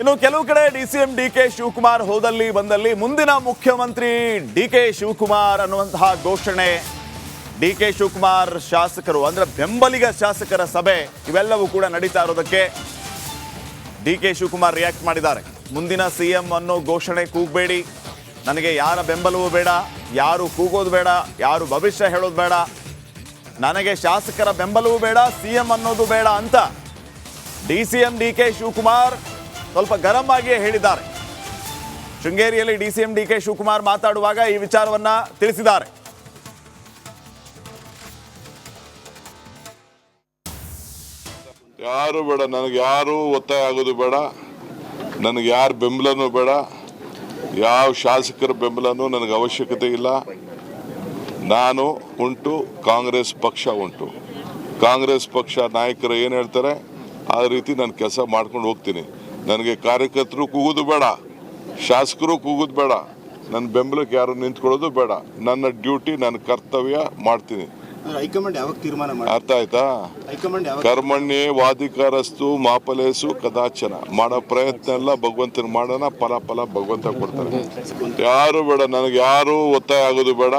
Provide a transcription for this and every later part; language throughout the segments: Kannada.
ಇನ್ನು ಕೆಲವು ಕಡೆ D C M D K Shivakumar ಹೋದಲ್ಲಿ ಬಂದಲ್ಲಿ ಮುಂದಿನ ಮುಖ್ಯಮಂತ್ರಿ ಡಿ ಕೆ ಶಿವಕುಮಾರ್ ಅನ್ನುವಂತಹ ಘೋಷಣೆ. ಡಿ ಕೆ ಶಿವಕುಮಾರ್ ಶಾಸಕರು, ಅಂದ್ರೆ ಬೆಂಬಲಿಗ ಶಾಸಕರ ಸಭೆ ಇವೆಲ್ಲವೂ ಕೂಡ ನಡೀತಾ ಇರೋದಕ್ಕೆ ಡಿ ಕೆ ಶಿವಕುಮಾರ್ ರಿಯಾಕ್ಟ್ ಮಾಡಿದ್ದಾರೆ. ಮುಂದಿನ ಸಿ ಎಂ ಅನ್ನೋ ಘೋಷಣೆ ಕೂಗಬೇಡಿ. ನನಗೆ ಯಾರ ಬೆಂಬಲವೂ ಬೇಡ, ಯಾರು ಕೂಗೋದು ಬೇಡ, ಯಾರು ಭವಿಷ್ಯ ಹೇಳೋದು ಬೇಡ. ನನಗೆ ಶಾಸಕರ ಬೆಂಬಲವೂ ಬೇಡ ಸಿ ಎಂ ಅನ್ನೋದು ಬೇಡ ಅಂತ D C M D K Shivakumar ಸ್ವಲ್ಪ ಗರಂ ಆಗಿಯೇ ಹೇಳಿದ್ದಾರೆ. ಶೃಂಗೇರಿಯಲ್ಲಿ D C M D K Shivakumar ಮಾತಾಡುವಾಗ ಈ ವಿಚಾರವನ್ನ ತಿಳಿಸಿದ್ದಾರೆ. ಯಾರು ಬೇಡ, ನನಗೆ ಯಾರು ಒತ್ತಾಯ ಆಗೋದು ಬೇಡ. ನನಗೆ ಯಾರ ಬೆಂಬಲನೂ ಬೇಡ. ಯಾವ ಶಾಸಕರ ಬೆಂಬಲನೂ ನನಗೆ ಅವಶ್ಯಕತೆ ಇಲ್ಲ. ನಾನು ಉಂಟು, ಕಾಂಗ್ರೆಸ್ ಪಕ್ಷ ಉಂಟು. ಕಾಂಗ್ರೆಸ್ ಪಕ್ಷ ನಾಯಕರು ಏನು ಹೇಳ್ತಾರೆ? ಆ ರೀತಿ ನಾನು ಕೆಲಸ ಮಾಡ್ಕೊಂಡು ಹೋಗ್ತೀನಿ. ನನಗೆ ಕಾರ್ಯಕರ್ತರು ಕೂಗೋದು ಬೇಡ ಶಾಸಕರು ಕೂಗೋದು ಬೇಡ ನನ್ನ ಬೆಂಬಲಕ್ಕೆ ಯಾರು ನಿಂತ್ಕೊಳ್ಳೋದು ಬೇಡ ನನ್ನ ಡ್ಯೂಟಿ ನನ್ನ ಕರ್ತವ್ಯ ಮಾಡ್ತೀನಿ. ಅರ್ಥ ಆಯ್ತಾ? ಕರ್ಮಣ್ಯ ವಾದಿಕಾರಸ್ತು ಮಾಪಲೇಸು ಕದಾಚನ. ಮಾಡೋ ಪ್ರಯತ್ನ ಎಲ್ಲ ಭಗವಂತನ ಮಾಡೋಣ ಫಲ ಫಲ ಭಗವಂತ ಕೊಡ್ತಾರೆ ಯಾರು ಬೇಡ ನನಗೆ ಯಾರು ಒತ್ತಾಯ ಆಗೋದು ಬೇಡ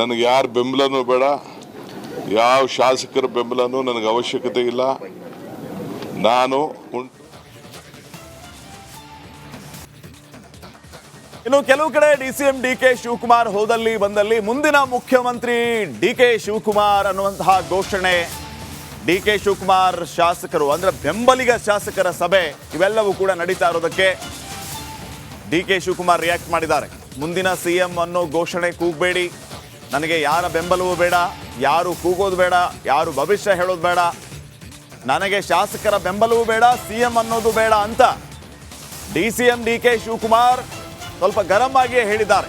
ನನಗೆ ಯಾರ ಬೆಂಬಲನೂ ಬೇಡ ಯಾವ ಶಾಸಕರ ಬೆಂಬಲನೂ ನನಗೆ ಅವಶ್ಯಕತೆ ಇಲ್ಲ. ನಾನು ಇನ್ನು ಕೆಲವು ಕಡೆ D C M D K Shivakumar ಹೋದಲ್ಲಿ ಬಂದಲ್ಲಿ ಮುಂದಿನ ಮುಖ್ಯಮಂತ್ರಿ ಡಿ ಕೆ ಶಿವಕುಮಾರ್ ಅನ್ನುವಂತಹ ಘೋಷಣೆ. ಡಿ ಕೆ ಶಿವಕುಮಾರ್ ಶಾಸಕರು, ಅಂದ್ರೆ ಬೆಂಬಲಿಗ ಶಾಸಕರ ಸಭೆ, ಇವೆಲ್ಲವೂ ಕೂಡ ನಡೀತಾ ಇರೋದಕ್ಕೆ ಡಿ ಕೆ ಶಿವಕುಮಾರ್ ರಿಯಾಕ್ಟ್ ಮಾಡಿದ್ದಾರೆ. ಮುಂದಿನ ಸಿ ಎಂ ಅನ್ನೋ ಘೋಷಣೆ ಕೂಗಬೇಡಿ. ನನಗೆ ಯಾರ ಬೆಂಬಲವೂ ಬೇಡ, ಯಾರು ಕೂಗೋದು ಬೇಡ, ಯಾರು ಭವಿಷ್ಯ ಹೇಳೋದು ಬೇಡ. ನನಗೆ ಶಾಸಕರ ಬೆಂಬಲವೂ ಬೇಡ, ಸಿ ಎಂ ಅನ್ನೋದು ಬೇಡ ಅಂತ D C M D K Shivakumar ಸ್ವಲ್ಪ ಗರಂ ಆಗಿಯೇ ಹೇಳಿದ್ದಾರೆ.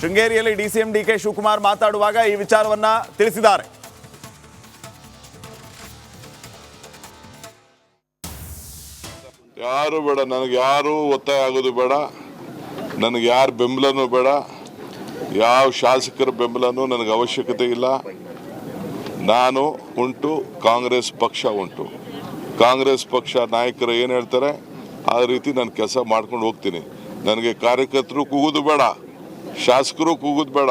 ಶೃಂಗೇರಿಯಲ್ಲಿ D C M D K Shivakumar ಮಾತಾಡುವಾಗ ಈ ವಿಚಾರವನ್ನ ತಿಳಿಸಿದ್ದಾರೆ. ಯಾರು ಬೇಡ, ನನಗೆ ಯಾರು ಒತ್ತಾಯ ಆಗೋದು ಬೇಡ. ನನಗೆ ಯಾರ ಬೆಂಬಲನೂ ಬೇಡ. ಯಾವ ಶಾಸಕರ ಬೆಂಬಲನೂ ನನಗೆ ಅವಶ್ಯಕತೆ ಇಲ್ಲ. ನಾನು ಉಂಟು, ಕಾಂಗ್ರೆಸ್ ಪಕ್ಷ ಉಂಟು. ಕಾಂಗ್ರೆಸ್ ಪಕ್ಷ ನಾಯಕರು ಏನು ಹೇಳ್ತಾರೆ? ಆ ರೀತಿ ನಾನು ಕೆಲಸ ಮಾಡ್ಕೊಂಡು ಹೋಗ್ತೀನಿ. ನನಗೆ ಕಾರ್ಯಕರ್ತರು ಕೂಗೋದು ಬೇಡ ಶಾಸಕರು ಕೂಗೋದು ಬೇಡ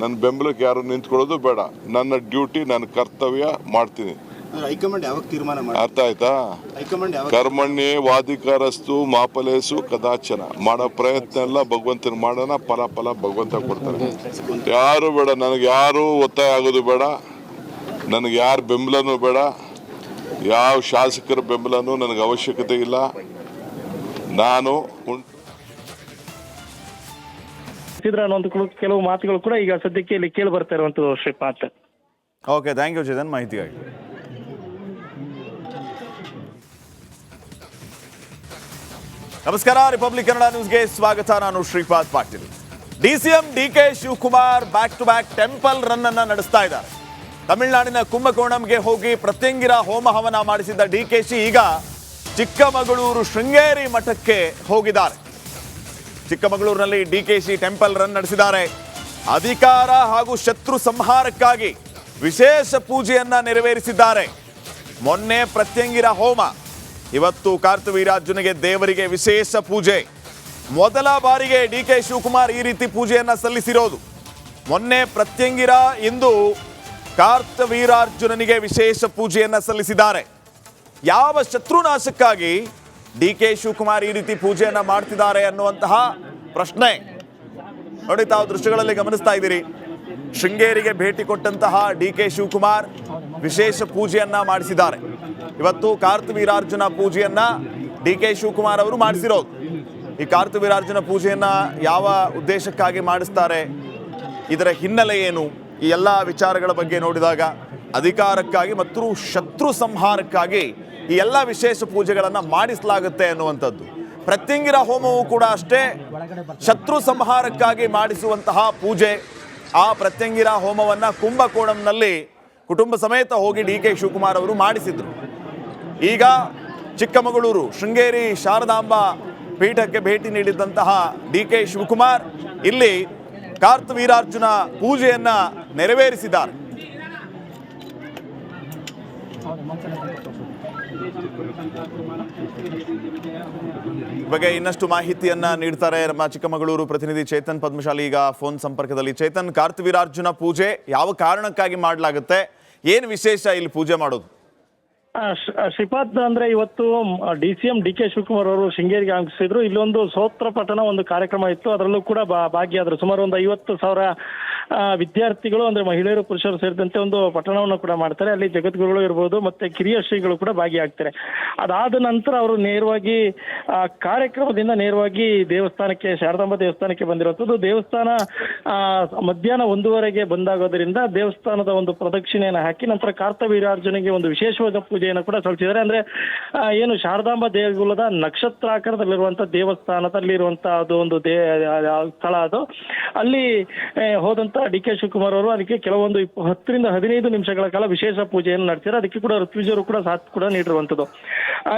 ನನ್ನ ಬೆಂಬಲಕ್ಕೆ ಯಾರು ನಿಂತ್ಕೊಳ್ಳೋದು ಬೇಡ ನನ್ನ ಡ್ಯೂಟಿ ನನ್ನ ಕರ್ತವ್ಯ ಮಾಡ್ತೀನಿ. ಅಂದ್ರೆ ಹೈಕಮಾಂಡ್ ಯಾವಾಗ ತೀರ್ಮಾನ ಮಾಡಿ ಅರ್ಥ ಆಯ್ತಾ? ಹೈಕಮಾಂಡ್ ಕರ್ಮಣ್ಯೇ ವಾದಿಕಾರಸ್ತು ಮಾಪಲೇಸು ಕದಾಚನ. ಮಾಡೋ ಪ್ರಯತ್ನ ಎಲ್ಲ ಭಗವಂತನ ಮಾಡೋಣ ಫಲ ಫಲ ಭಗವಂತ ಕೊಡ್ತಾರೆ ಯಾರು ಬೇಡ ನನಗೆ ಯಾರು ಒತ್ತಾಯ ಆಗೋದು ಬೇಡ ನನಗೆ ಯಾರ ಬೆಂಬಲನೂ ಬೇಡ ಯಾವ ಶಾಸಕರ ಬೆಂಬಲನೂ ನನಗೆ ಅವಶ್ಯಕತೆ ಇಲ್ಲ. ನಾನು ಉಂಟು ಅನ್ನೋದು ಕೆಲವು ಮಾತುಗಳು ಕೂಡ ಈಗ ಸದ್ಯಕ್ಕೆ ಇಲ್ಲಿ ಕೇಳಿ ಬರ್ತಾ ಇರುವಂತದ್ದು Shripad okay thank you Chetan ಮಾಹಿತಿಗಾಗಿ. ನಮಸ್ಕಾರ ರಿಪಬ್ಲಿಕ್ ಕನ್ನಡ ನ್ಯೂಸ್ಗೆ ಸ್ವಾಗತ. ನಾನು Shripad Patil. D C M D K Shivakumar back to back temple run ಅನ್ನ ನಡೆಸ್ತಾ ಇದ್ದಾರೆ. ತಮಿಳುನಾಡಿನ ಕುಂಭಕೋಣಂಗೆ ಹೋಗಿ ಪ್ರತ್ಯಂಗಿರ ಹೋಮ ಹವನ ಮಾಡಿಸಿದ್ದ ಡಿ ಕೆ ಶಿ ಈಗ ಚಿಕ್ಕಮಗಳೂರು ಶೃಂಗೇರಿ ಮಠಕ್ಕೆ ಹೋಗಿದ್ದಾರೆ. ಚಿಕ್ಕಮಗಳೂರಿನಲ್ಲಿ ಡಿಕೆಶಿ ಟೆಂಪಲ್ ರನ್ ನಡೆಸಿದ್ದಾರೆ. ಅಧಿಕಾರ ಹಾಗೂ ಶತ್ರು ಸಂಹಾರಕ್ಕಾಗಿ ವಿಶೇಷ ಪೂಜೆಯನ್ನ ನೆರವೇರಿಸಿದ್ದಾರೆ. ಮೊನ್ನೆ ಪ್ರತ್ಯಂಗಿರ ಹೋಮ, ಇವತ್ತು ಕಾರ್ತವೀರಾರ್ಜುನಿಗೆ ದೇವರಿಗೆ ವಿಶೇಷ ಪೂಜೆ. ಮೊದಲ ಬಾರಿಗೆ ಡಿ ಕೆ ಶಿವಕುಮಾರ್ ಈ ರೀತಿ ಪೂಜೆಯನ್ನ ಸಲ್ಲಿಸಿರೋದು. ಮೊನ್ನೆ ಪ್ರತ್ಯಂಗಿರ ಇಂದು ಕಾರ್ತವೀರಾರ್ಜುನನಿಗೆ ವಿಶೇಷ ಪೂಜೆಯನ್ನ ಸಲ್ಲಿಸಿದ್ದಾರೆ. ಯಾವ ಶತ್ರುನಾಶಕ್ಕಾಗಿ ಡಿ ಕೆ ಶಿವಕುಮಾರ್ ಈ ರೀತಿ ಪೂಜೆಯನ್ನ ಮಾಡ್ತಿದ್ದಾರೆ ಅನ್ನುವಂತಹ ಪ್ರಶ್ನೆ. ನೋಡಿ, ತಾವು ದೃಶ್ಯಗಳಲ್ಲಿ ಗಮನಿಸ್ತಾ ಇದ್ದೀರಿ. ಶೃಂಗೇರಿಗೆ ಭೇಟಿ ಕೊಟ್ಟಂತಹ ಡಿ ಕೆ ಶಿವಕುಮಾರ್ ವಿಶೇಷ ಪೂಜೆಯನ್ನ ಮಾಡಿಸಿದ್ದಾರೆ. ಇವತ್ತು ಕಾರ್ತವೀರಾರ್ಜುನ ಪೂಜೆಯನ್ನ ಡಿ ಕೆ ಶಿವಕುಮಾರ್ ಅವರು ಮಾಡಿಸಿರೋದು. ಈ ಕಾರ್ತವೀರಾರ್ಜುನ ಪೂಜೆಯನ್ನ ಯಾವ ಉದ್ದೇಶಕ್ಕಾಗಿ ಮಾಡಿಸ್ತಾರೆ? ಇದರ ಹಿನ್ನೆಲೆ ಏನು? ಈ ಎಲ್ಲ ವಿಚಾರಗಳ ಬಗ್ಗೆ ನೋಡಿದಾಗ ಅಧಿಕಾರಕ್ಕಾಗಿ ಮತ್ತು ಶತ್ರು ಸಂಹಾರಕ್ಕಾಗಿ ಈ ಎಲ್ಲ ವಿಶೇಷ ಪೂಜೆಗಳನ್ನು ಮಾಡಿಸಲಾಗುತ್ತೆ ಅನ್ನುವಂಥದ್ದು. ಪ್ರತ್ಯಂಗಿರ ಹೋಮವು ಕೂಡ ಅಷ್ಟೇ. ಶತ್ರು ಸಂಹಾರಕ್ಕಾಗಿ ಮಾಡಿಸುವಂತಹ ಪೂಜೆ. ಆ ಪ್ರತ್ಯಂಗಿರ ಹೋಮವನ್ನು ಕುಂಭಕೋಣಂನಲ್ಲಿ ಕುಟುಂಬ ಸಮೇತ ಹೋಗಿ ಡಿ ಕೆ ಶಿವಕುಮಾರ್ ಅವರು ಮಾಡಿಸಿದರು. ಈಗ ಚಿಕ್ಕಮಗಳೂರು, ಶೃಂಗೇರಿ, ಶಾರದಾಂಬ ಪೀಠಕ್ಕೆ ಭೇಟಿ ನೀಡಿದ್ದಂತಹ ಡಿ ಕೆ ಶಿವಕುಮಾರ್ ಇಲ್ಲಿ ಕಾರ್ತವೀರಾರ್ಜುನ ಪೂಜೆಯನ್ನು ನೆರವೇರಿಸಿದ್ದಾರೆ. ಬಗ್ಗೆ ಇನ್ನಷ್ಟು ಮಾಹಿತಿಯನ್ನ ನೀಡ್ತಾರೆ ನಮ್ಮ ಚಿಕ್ಕಮಗಳೂರು ಪ್ರತಿನಿಧಿ ಚೇತನ್ ಪದ್ಮಶಾಲಿ. ಈಗ ಫೋನ್ ಸಂಪರ್ಕದಲ್ಲಿ. ಚೇತನ್, ಕಾರ್ತವೀರಾರ್ಜುನ ಪೂಜೆ ಯಾವ ಕಾರಣಕ್ಕಾಗಿ ಮಾಡಲಾಗುತ್ತೆ? ಏನು ವಿಶೇಷ ಇಲ್ಲಿ ಪೂಜೆ ಮಾಡೋದು? ಶ್ರೀಪಾದ್ ಅಂದ್ರೆ ಇವತ್ತು D C M D K Shivakumar ಅವರು ಶೃಂಗೇರಿಗೆ ಆಗಮಿಸಿದ್ರು. ಇಲ್ಲೊಂದು ಸೋತ್ರ ಪಠಣ ಒಂದು ಕಾರ್ಯಕ್ರಮ ಇತ್ತು. ಅದರಲ್ಲೂ ಕೂಡ ಭಾಗಿಯಾದ್ರು. ಸುಮಾರು ಒಂದು ಐವತ್ತು ಸಾವಿರ ವಿದ್ಯಾರ್ಥಿಗಳು ಅಂದ್ರೆ ಮಹಿಳೆಯರು ಪುರುಷರು ಸೇರಿದಂತೆ ಒಂದು ಪಠಣವನ್ನು ಕೂಡ ಮಾಡ್ತಾರೆ. ಅಲ್ಲಿ ಜಗದ್ಗುರುಗಳು ಇರ್ಬೋದು ಮತ್ತೆ ಕಿರಿಯ ಶ್ರೀಗಳು ಕೂಡ ಭಾಗಿಯಾಗ್ತಾರೆ. ಅದಾದ ನಂತರ ಅವರು ನೇರವಾಗಿ ಆ ಕಾರ್ಯಕ್ರಮದಿಂದ ನೇರವಾಗಿ ದೇವಸ್ಥಾನಕ್ಕೆ ಶಾರದಾಂಬ ದೇವಸ್ಥಾನಕ್ಕೆ ಬಂದಿರುವಂಥದ್ದು. ದೇವಸ್ಥಾನ ಮಧ್ಯಾಹ್ನ ಒಂದೂವರೆಗೆ ಬಂದಾಗೋದ್ರಿಂದ ದೇವಸ್ಥಾನದ ಒಂದು ಪ್ರದಕ್ಷಿಣೆಯನ್ನು ಹಾಕಿ ನಂತರ ಕಾರ್ತವೀರಾರ್ಜುನಿಗೆ ಒಂದು ವಿಶೇಷವಾದ ಪೂಜೆಯನ್ನು ಕೂಡ ಸಲ್ಲಿಸಿದ್ದಾರೆ. ಅಂದ್ರೆ ಏನು ಶಾರದಾಂಬ ದೇಗುಲದ ನಕ್ಷತ್ರಾಕಾರದಲ್ಲಿರುವಂತ ದೇವಸ್ಥಾನದಲ್ಲಿರುವಂತಹ ಅದು ಒಂದು ದೇ ಸ್ಥಳ ಅದು. ಅಲ್ಲಿ ಆ, ಹೋದಂತ ಡಿ ಕೆ ಶಿವಕುಮಾರ್ ಅವರು ಅದಕ್ಕೆ ಕೆಲವೊಂದು ಇಪ್ಪ- ಹತ್ತರಿಂದ ಹದಿನೈದು ನಿಮಿಷಗಳ ಕಾಲ ವಿಶೇಷ ಪೂಜೆಯನ್ನು ನಡೆಸಿದ್ದಾರೆ. ಅದಕ್ಕೆ ಕೂಡ ಋತ್ವಿಜರು ಕೂಡ ಸಾಥ್ ಕೂಡ ನೀಡಿರುವಂತದ್ದು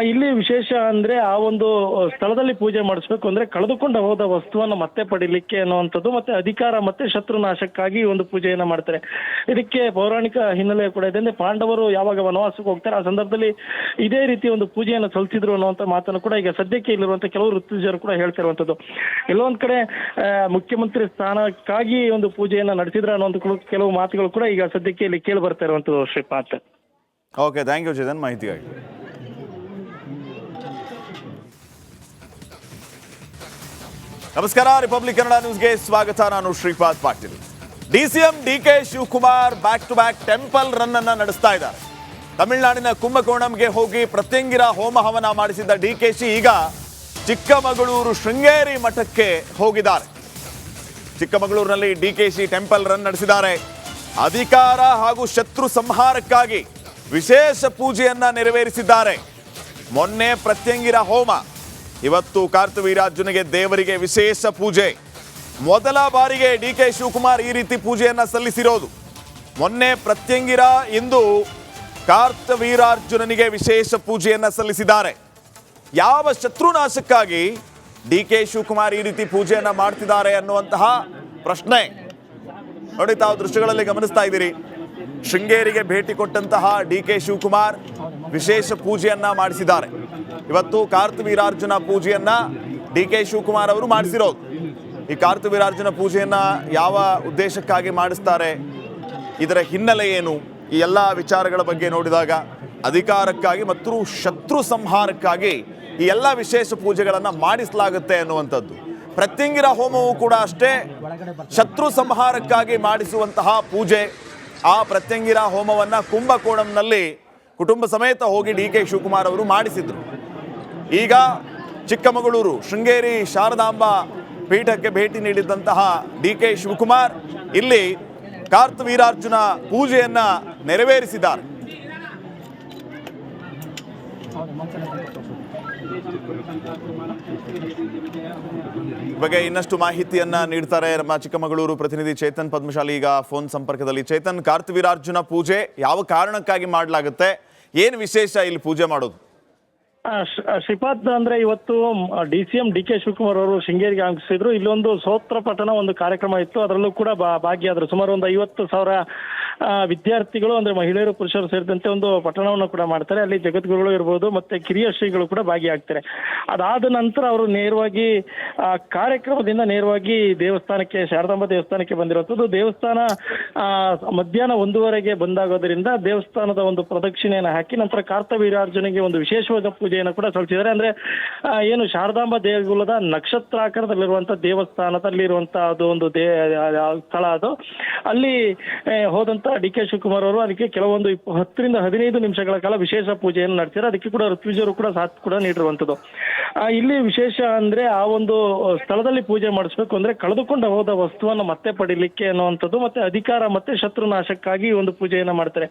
ಇಲ್ಲಿ ವಿಶೇಷ ಅಂದ್ರೆ ಆ ಒಂದು ಸ್ಥಳದಲ್ಲಿ ಪೂಜೆ ಮಾಡಿಸ್ಬೇಕು ಅಂದ್ರೆ ಕಳೆದುಕೊಂಡು ಹೋದ ವಸ್ತುವನ್ನು ಮತ್ತೆ ಪಡಿಲಿಕ್ಕೆ ಅನ್ನುವಂಥದ್ದು ಮತ್ತೆ ಅಧಿಕಾರ ಮತ್ತೆ ಶತ್ರು ನಾಶಕ್ಕಾಗಿ ಒಂದು ಪೂಜೆಯನ್ನ ಮಾಡ್ತಾರೆ. ಇದಕ್ಕೆ ಪೌರಾಣಿಕ ಹಿನ್ನೆಲೆ ಕೂಡ ಇದೆ. ಅಂದ್ರೆ ಪಾಂಡವರು ಯಾವಾಗ ವನವಾಸಕ್ಕೆ ಹೋಗ್ತಾರೆ, ಆ ಸಂದರ್ಭದಲ್ಲಿ ಇದೇ ರೀತಿ ಒಂದು ಪೂಜೆಯನ್ನು ಸಲ್ಲಿಸಿದ್ರು ಅನ್ನುವಂಥ ಮಾತನ್ನು ಕೂಡ ಈಗ ಸದ್ಯಕ್ಕೆ ಇಲ್ಲಿರುವಂತ ಕೆಲವು ಋತುಜರು ಕೂಡ ಹೇಳ್ತಿರುವಂತದ್ದು ಎಲ್ಲೊಂದ್ ಕಡೆ ಮುಖ್ಯಮಂತ್ರಿ ಸ್ಥಾನಕ್ಕಾಗಿ ಒಂದು ಪೂಜೆಯನ್ನ ನಡೆಸಿದ್ರ ಅನ್ನುವಂಥ ಕೆಲವು ಮಾತುಗಳು ಕೂಡ ಈಗ ಸದ್ಯಕ್ಕೆ ಇಲ್ಲಿ ಕೇಳಿ ಬರ್ತಾ ಇರುವಂತದ್ದು Shripad okay thank you Chetan ಮಾಹಿತಿಗಾಗಿ. ನಮಸ್ಕಾರ ರಿಪಬ್ಲಿಕ್ ಕನ್ನಡ ನ್ಯೂಸ್ಗೆ ಸ್ವಾಗತ. ನಾನು Shripad Patil. DCM D K Shivakumar back to back temple run ಅನ್ನ ನಡೆಸ್ತಾ ಇದ್ದಾರೆ. ತಮಿಳುನಾಡಿನ ಕುಂಭಕೋಣಂಗೆ ಹೋಗಿ ಪ್ರತ್ಯಂಗಿರ ಹೋಮ ಹವನ ಮಾಡಿಸಿದ್ದ ಡಿ ಕೆ ಶಿ ಈಗ ಚಿಕ್ಕಮಗಳೂರು ಶೃಂಗೇರಿ ಮಠಕ್ಕೆ ಹೋಗಿದ್ದಾರೆ. ಚಿಕ್ಕಮಗಳೂರಿನಲ್ಲಿ ಡಿಕೆಶಿ ಟೆಂಪಲ್ ರನ್ ನಡೆಸಿದ್ದಾರೆ. ಅಧಿಕಾರ ಹಾಗೂ ಶತ್ರು ಸಂಹಾರಕ್ಕಾಗಿ ವಿಶೇಷ ಪೂಜೆಯನ್ನ ನೆರವೇರಿಸಿದ್ದಾರೆ. ಮೊನ್ನೆ ಪ್ರತ್ಯಂಗಿರ ಹೋಮ, ಇವತ್ತು ಕಾರ್ತವೀರಾರ್ಜುನಿಗೆ ದೇವರಿಗೆ ವಿಶೇಷ ಪೂಜೆ. ಮೊದಲ ಬಾರಿಗೆ ಡಿ ಕೆ ಶಿವಕುಮಾರ್ ಈ ರೀತಿ ಪೂಜೆಯನ್ನ ಸಲ್ಲಿಸಿರೋದು. ಮೊನ್ನೆ ಪ್ರತ್ಯಂಗಿರ ಇಂದು ಕಾರ್ತವೀರಾರ್ಜುನನಿಗೆ ವಿಶೇಷ ಪೂಜೆಯನ್ನ ಸಲ್ಲಿಸಿದ್ದಾರೆ. ಯಾವ ಶತ್ರುನಾಶಕ್ಕಾಗಿ ಡಿ ಕೆ ಶಿವಕುಮಾರ್ ಈ ರೀತಿ ಪೂಜೆಯನ್ನ ಮಾಡ್ತಿದ್ದಾರೆ ಅನ್ನುವಂತಹ ಪ್ರಶ್ನೆ. ನೋಡಿ, ತಾವು ದೃಶ್ಯಗಳಲ್ಲಿ ಗಮನಿಸ್ತಾ ಇದ್ದೀರಿ. ಶೃಂಗೇರಿಗೆ ಭೇಟಿ ಕೊಟ್ಟಂತಹ ಡಿ ಕೆ ಶಿವಕುಮಾರ್ ವಿಶೇಷ ಪೂಜೆಯನ್ನ ಮಾಡಿಸಿದ್ದಾರೆ. ಇವತ್ತು ಕಾರ್ತವೀರಾರ್ಜುನ ಪೂಜೆಯನ್ನ ಡಿ ಕೆ ಶಿವಕುಮಾರ್ ಅವರು ಮಾಡಿಸಿರೋದು. ಈ ಕಾರ್ತವೀರಾರ್ಜುನ ಪೂಜೆಯನ್ನ ಯಾವ ಉದ್ದೇಶಕ್ಕಾಗಿ ಮಾಡಿಸ್ತಾರೆ? ಇದರ ಹಿನ್ನೆಲೆ ಏನು? ಈ ಎಲ್ಲ ವಿಚಾರಗಳ ಬಗ್ಗೆ ನೋಡಿದಾಗ ಅಧಿಕಾರಕ್ಕಾಗಿ ಮತ್ತು ಶತ್ರು ಸಂಹಾರಕ್ಕಾಗಿ ಈ ಎಲ್ಲ ವಿಶೇಷ ಪೂಜೆಗಳನ್ನು ಮಾಡಿಸಲಾಗುತ್ತೆ ಅನ್ನುವಂಥದ್ದು. ಪ್ರತ್ಯಂಗಿರ ಹೋಮವು ಕೂಡ ಅಷ್ಟೇ. ಶತ್ರು ಸಂಹಾರಕ್ಕಾಗಿ ಮಾಡಿಸುವಂತಹ ಪೂಜೆ. ಆ ಪ್ರತ್ಯಂಗಿರ ಹೋಮವನ್ನು ಕುಂಭಕೋಣಂನಲ್ಲಿ ಕುಟುಂಬ ಸಮೇತ ಹೋಗಿ ಡಿ ಕೆ ಶಿವಕುಮಾರ್ ಅವರು ಮಾಡಿಸಿದರು. ಈಗ ಚಿಕ್ಕಮಗಳೂರು, ಶೃಂಗೇರಿ, ಶಾರದಾಂಬ ಪೀಠಕ್ಕೆ ಭೇಟಿ ನೀಡಿದಂತಹ ಡಿ ಕೆ ಶಿವಕುಮಾರ್ ಇಲ್ಲಿ ಕಾರ್ತವೀರಾರ್ಜುನ ಪೂಜೆಯನ್ನು ನೆರವೇರಿಸಿದ್ದಾರೆ. ಬಗ್ಗೆ ಇನ್ನಷ್ಟು ಮಾಹಿತಿಯನ್ನ ನೀಡ್ತಾರೆ ನಮ್ಮ ಚಿಕ್ಕಮಗಳೂರು ಪ್ರತಿನಿಧಿ ಚೇತನ್ ಪದ್ಮಶಾಲಿ. ಈಗ ಫೋನ್ ಸಂಪರ್ಕದಲ್ಲಿ. ಚೇತನ್, ಕಾರ್ತವೀರಾರ್ಜುನ ಪೂಜೆ ಯಾವ ಕಾರಣಕ್ಕಾಗಿ ಮಾಡಲಾಗುತ್ತೆ? ಏನು ವಿಶೇಷ ಇಲ್ಲಿ ಪೂಜೆ ಮಾಡೋದು? ಶ್ರೀಪಾದ್ ಅಂದ್ರೆ ಇವತ್ತು D C M D K Shivakumar ಅವರು ಶೃಂಗೇರಿಗೆ ಆಗಮಿಸಿದ್ರು. ಇಲ್ಲೊಂದು ಸೋತ್ರ ಪಠಣ ಒಂದು ಕಾರ್ಯಕ್ರಮ ಇತ್ತು. ಅದರಲ್ಲೂ ಕೂಡ ಭಾಗಿಯಾದ್ರು. ಸುಮಾರು ಒಂದು ಐವತ್ತು ಸಾವಿರ ವಿದ್ಯಾರ್ಥಿಗಳು ಅಂದ್ರೆ ಮಹಿಳೆಯರು ಪುರುಷರು ಸೇರಿದಂತೆ ಒಂದು ಪಠಣವನ್ನು ಕೂಡ ಮಾಡ್ತಾರೆ. ಅಲ್ಲಿ ಜಗದ್ಗುರುಗಳು ಇರ್ಬೋದು ಮತ್ತೆ ಕಿರಿಯ ಶ್ರೀಗಳು ಕೂಡ ಭಾಗಿಯಾಗ್ತಾರೆ. ಅದಾದ ನಂತರ ಅವರು ನೇರವಾಗಿ ಆ ಕಾರ್ಯಕ್ರಮದಿಂದ ನೇರವಾಗಿ ದೇವಸ್ಥಾನಕ್ಕೆ ಶಾರದಾಂಬ ದೇವಸ್ಥಾನಕ್ಕೆ ಬಂದಿರುವಂಥದ್ದು. ದೇವಸ್ಥಾನ ಮಧ್ಯಾಹ್ನ ಒಂದೂವರೆಗೆ ಬಂದಾಗೋದ್ರಿಂದ ದೇವಸ್ಥಾನದ ಒಂದು ಪ್ರದಕ್ಷಿಣೆಯನ್ನು ಹಾಕಿ ನಂತರ ಕಾರ್ತವೀರಾರ್ಜುನಿಗೆ ಒಂದು ವಿಶೇಷವಾದ ಪೂಜೆಯನ್ನು ಕೂಡ ಸಲ್ಲಿಸಿದ್ದಾರೆ. ಅಂದ್ರೆ ಏನು ಶಾರದಾಂಬ ದೇಗುಲದ ನಕ್ಷತ್ರಾಕಾರದಲ್ಲಿರುವಂತ ದೇವಸ್ಥಾನದಲ್ಲಿರುವಂತ ಅದು ಒಂದು ದೇ ಸ್ಥಳ ಅದು. ಅಲ್ಲಿ ಆ, ಹೋದಂತ ಡಿ ಕೆ ಶಿವಕುಮಾರ್ ಅವರು ಅದಕ್ಕೆ ಕೆಲವೊಂದು ಇಪ್ಪ- ಹತ್ತರಿಂದ ಹದಿನೈದು ನಿಮಿಷಗಳ ಕಾಲ ವಿಶೇಷ ಪೂಜೆಯನ್ನು ನಡೆಸಿದ್ದಾರೆ. ಅದಕ್ಕೆ ಕೂಡ ಋತ್ವಿಜರು ಕೂಡ ಸಾಥ್ ಕೂಡ ನೀಡಿರುವಂತದ್ದು ಇಲ್ಲಿ ವಿಶೇಷ ಅಂದ್ರೆ ಆ ಒಂದು ಸ್ಥಳದಲ್ಲಿ ಪೂಜೆ ಮಾಡಿಸ್ಬೇಕು ಅಂದ್ರೆ ಕಳೆದುಕೊಂಡು ಹೋದ ವಸ್ತುವನ್ನು ಮತ್ತೆ ಪಡಿಲಿಕ್ಕೆ ಅನ್ನುವಂಥದ್ದು ಮತ್ತೆ ಅಧಿಕಾರ ಮತ್ತೆ ಶತ್ರು ನಾಶಕ್ಕಾಗಿ ಒಂದು ಪೂಜೆಯನ್ನು ಮಾಡ್ತಾರೆ.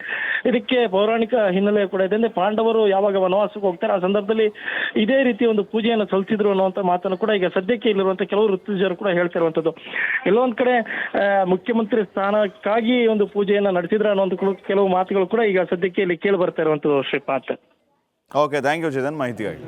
ಇದಕ್ಕೆ ಪೌರಾಣಿಕ ಹಿನ್ನೆಲೆ ಕೂಡ ಇದೆ. ಅಂದ್ರೆ ಪಾಂಡವರು ಯಾವಾಗ ವನವಾಸಕ್ಕೆ ಹೋಗ್ತಾರೆ, ಆ ಸಂದರ್ಭದಲ್ಲಿ ಇದೇ ರೀತಿ ಒಂದು ಪೂಜೆಯನ್ನು ಸಲ್ಲಿಸಿದ್ರು ಅನ್ನುವಂಥ ಮಾತನ್ನು ಕೂಡ ಈಗ ಸದ್ಯಕ್ಕೆ ಇಲ್ಲಿರುವಂತಹ ಕೆಲವು ಋತುಜರು ಕೂಡ ಹೇಳ್ತಿರುವಂಥದ್ದು. ಎಲ್ಲೊಂದ್ ಕಡೆ ಮುಖ್ಯಮಂತ್ರಿ ಸ್ಥಾನಕ್ಕಾಗಿ ಒಂದು ಪೂಜೆಯನ್ನ ನಡೆಸಿದ್ರ ಅನ್ನುವಂಥ ಕೆಲವು ಮಾತುಗಳು ಕೂಡ ಈಗ ಸದ್ಯಕ್ಕೆ ಇಲ್ಲಿ ಕೇಳಿ ಬರ್ತಾ ಇರುವಂತ Shripad. Okay thank you Chetan ಮಾಹಿತಿಗಾಗಿ.